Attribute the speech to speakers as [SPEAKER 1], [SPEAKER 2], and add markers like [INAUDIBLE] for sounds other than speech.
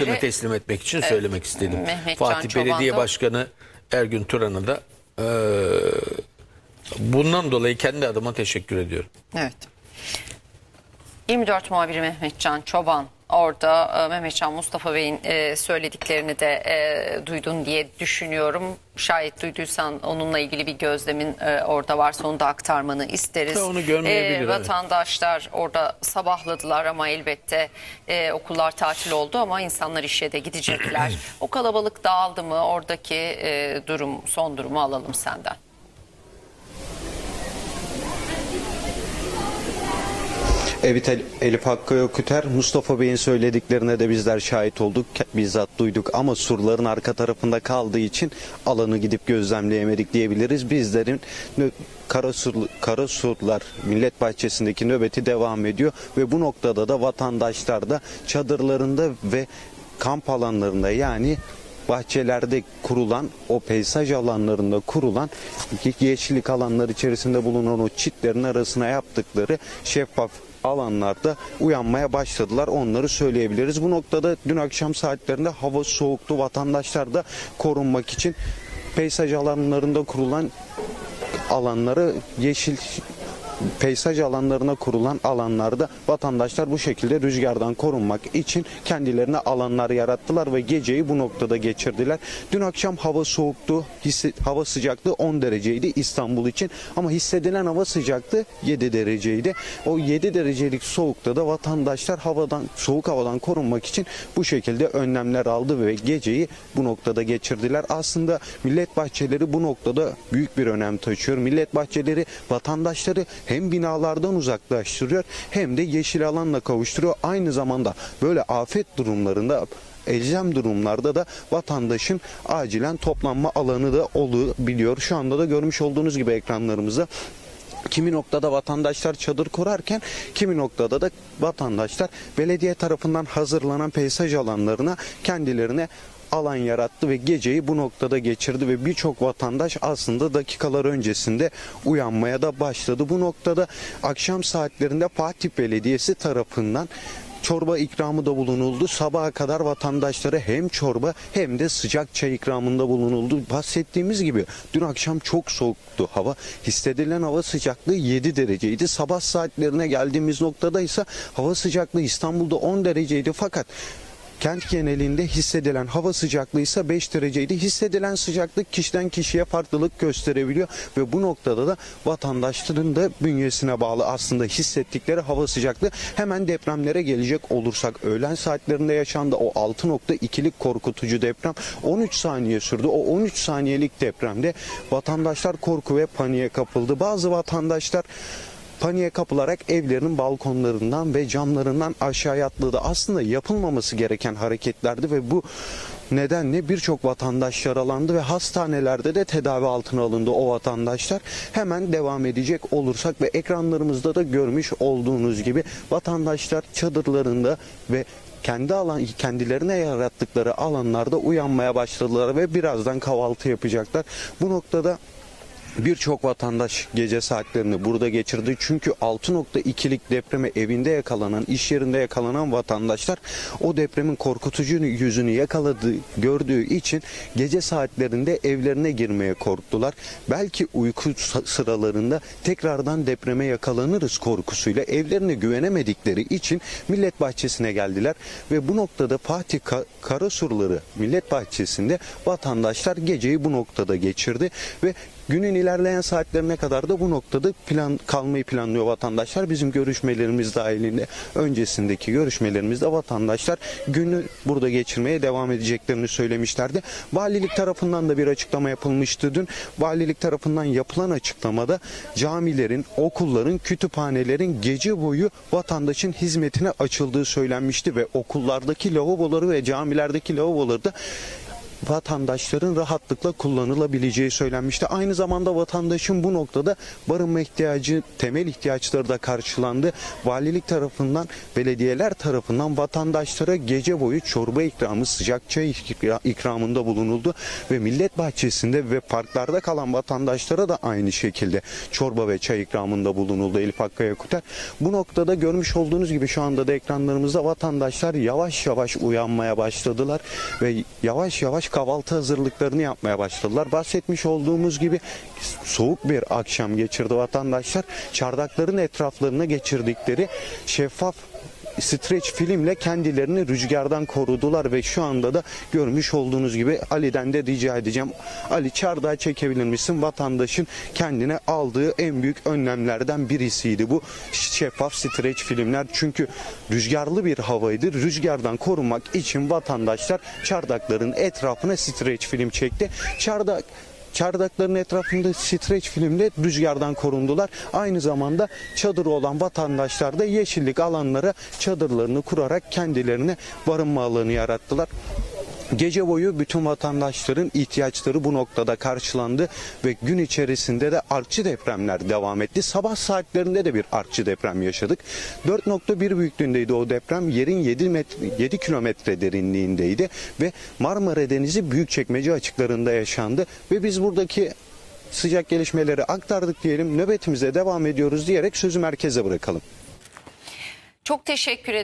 [SPEAKER 1] hakkını teslim etmek için söylemek istedim.
[SPEAKER 2] Mehmet Can
[SPEAKER 1] Fatih
[SPEAKER 2] Çoban
[SPEAKER 1] Belediye
[SPEAKER 2] da-
[SPEAKER 1] Başkanı Ergün Turan'a da eee, bundan dolayı kendi adıma teşekkür ediyorum.
[SPEAKER 2] Evet. 24 muhabiri Mehmetcan Çoban orada e, Mehmetcan Mustafa Bey'in e, söylediklerini de e, duydun diye düşünüyorum. Şayet duyduysan onunla ilgili bir gözlemin orada varsa onu da aktarmanı isteriz.
[SPEAKER 1] Ha, onu görmeyebilir, evet.
[SPEAKER 2] Vatandaşlar orada sabahladılar ama elbette okullar tatil oldu ama insanlar işe de gidecekler. [CLEARS THROAT] o kalabalık dağıldı mı? Oradaki durum, son durumu alalım senden.
[SPEAKER 3] Evet El- Elif Hakkı Öküter, Mustafa Bey'in söylediklerine de bizler şahit olduk, bizzat duyduk ama surların arka tarafında kaldığı için alanı gidip gözlemleyemedik diyebiliriz. Bizlerin nö- Karasur, Karasurlar Millet Bahçesi'ndeki nöbeti devam ediyor ve bu noktada da vatandaşlar da çadırlarında ve kamp alanlarında yani bahçelerde kurulan o peyzaj alanlarında kurulan yeşillik alanlar içerisinde bulunan o çitlerin arasına yaptıkları şeffaf alanlarda uyanmaya başladılar. Onları söyleyebiliriz. Bu noktada dün akşam saatlerinde hava soğuktu. Vatandaşlar da korunmak için peyzaj alanlarında kurulan alanları yeşil peyzaj alanlarına kurulan alanlarda vatandaşlar bu şekilde rüzgardan korunmak için kendilerine alanlar yarattılar ve geceyi bu noktada geçirdiler. Dün akşam hava soğuktu, hava sıcaklığı 10 dereceydi İstanbul için ama hissedilen hava sıcaklığı 7 dereceydi. O 7 derecelik soğukta da vatandaşlar havadan soğuk havadan korunmak için bu şekilde önlemler aldı ve geceyi bu noktada geçirdiler. Aslında millet bahçeleri bu noktada büyük bir önem taşıyor. Millet bahçeleri vatandaşları hem binalardan uzaklaştırıyor hem de yeşil alanla kavuşturuyor. Aynı zamanda böyle afet durumlarında elzem durumlarda da vatandaşın acilen toplanma alanı da olabiliyor. Şu anda da görmüş olduğunuz gibi ekranlarımızda Kimi noktada vatandaşlar çadır kurarken kimi noktada da vatandaşlar belediye tarafından hazırlanan peyzaj alanlarına kendilerine alan yarattı ve geceyi bu noktada geçirdi ve birçok vatandaş aslında dakikalar öncesinde uyanmaya da başladı. Bu noktada akşam saatlerinde Fatih Belediyesi tarafından çorba ikramı da bulunuldu. Sabaha kadar vatandaşlara hem çorba hem de sıcak çay ikramında bulunuldu. Bahsettiğimiz gibi dün akşam çok soğuktu hava. Hissedilen hava sıcaklığı 7 dereceydi. Sabah saatlerine geldiğimiz noktada ise hava sıcaklığı İstanbul'da 10 dereceydi fakat Kent genelinde hissedilen hava sıcaklığı ise 5 dereceydi. Hissedilen sıcaklık kişiden kişiye farklılık gösterebiliyor ve bu noktada da vatandaşların da bünyesine bağlı aslında hissettikleri hava sıcaklığı hemen depremlere gelecek olursak öğlen saatlerinde yaşandı o 6.2'lik korkutucu deprem 13 saniye sürdü. O 13 saniyelik depremde vatandaşlar korku ve paniğe kapıldı. Bazı vatandaşlar paniğe kapılarak evlerinin balkonlarından ve camlarından aşağıya atladı. Aslında yapılmaması gereken hareketlerdi ve bu nedenle birçok vatandaş yaralandı ve hastanelerde de tedavi altına alındı o vatandaşlar. Hemen devam edecek olursak ve ekranlarımızda da görmüş olduğunuz gibi vatandaşlar çadırlarında ve kendi alan kendilerine yarattıkları alanlarda uyanmaya başladılar ve birazdan kahvaltı yapacaklar. Bu noktada Birçok vatandaş gece saatlerini burada geçirdi. Çünkü 6.2'lik depreme evinde yakalanan, iş yerinde yakalanan vatandaşlar o depremin korkutucu yüzünü yakaladığı, gördüğü için gece saatlerinde evlerine girmeye korktular. Belki uyku sıralarında tekrardan depreme yakalanırız korkusuyla evlerine güvenemedikleri için Millet Bahçesi'ne geldiler ve bu noktada Fatih Ka- Karasurları Millet Bahçesi'nde vatandaşlar geceyi bu noktada geçirdi ve Günün ilerleyen saatlerine kadar da bu noktada plan kalmayı planlıyor vatandaşlar. Bizim görüşmelerimiz dahilinde öncesindeki görüşmelerimizde vatandaşlar günü burada geçirmeye devam edeceklerini söylemişlerdi. Valilik tarafından da bir açıklama yapılmıştı dün. Valilik tarafından yapılan açıklamada camilerin, okulların, kütüphanelerin gece boyu vatandaşın hizmetine açıldığı söylenmişti ve okullardaki lavaboları ve camilerdeki lavaboları da vatandaşların rahatlıkla kullanılabileceği söylenmişti. Aynı zamanda vatandaşın bu noktada barınma ihtiyacı, temel ihtiyaçları da karşılandı. Valilik tarafından, belediyeler tarafından vatandaşlara gece boyu çorba ikramı, sıcak çay ikra- ikramında bulunuldu ve millet bahçesinde ve parklarda kalan vatandaşlara da aynı şekilde çorba ve çay ikramında bulunuldu Elif Hakkı Yakuter. Bu noktada görmüş olduğunuz gibi şu anda da ekranlarımızda vatandaşlar yavaş yavaş uyanmaya başladılar ve yavaş yavaş kahvaltı hazırlıklarını yapmaya başladılar. Bahsetmiş olduğumuz gibi soğuk bir akşam geçirdi vatandaşlar. Çardakların etraflarına geçirdikleri şeffaf streç filmle kendilerini rüzgardan korudular ve şu anda da görmüş olduğunuz gibi Ali'den de rica edeceğim. Ali çardağı çekebilir misin? Vatandaşın kendine aldığı en büyük önlemlerden birisiydi bu şeffaf streç filmler. Çünkü rüzgarlı bir havaydı. Rüzgardan korunmak için vatandaşlar çardakların etrafına streç film çekti. Çardak Çardakların etrafında streç filmle rüzgardan korundular. Aynı zamanda çadırı olan vatandaşlar da yeşillik alanlara çadırlarını kurarak kendilerine barınma alanı yarattılar. Gece boyu bütün vatandaşların ihtiyaçları bu noktada karşılandı ve gün içerisinde de artçı depremler devam etti. Sabah saatlerinde de bir artçı deprem yaşadık. 4.1 büyüklüğündeydi o deprem. Yerin 7, metre, 7 kilometre derinliğindeydi ve Marmara Denizi Büyükçekmece açıklarında yaşandı ve biz buradaki sıcak gelişmeleri aktardık diyelim. Nöbetimize devam ediyoruz diyerek sözü merkeze bırakalım.
[SPEAKER 2] Çok teşekkür ederim.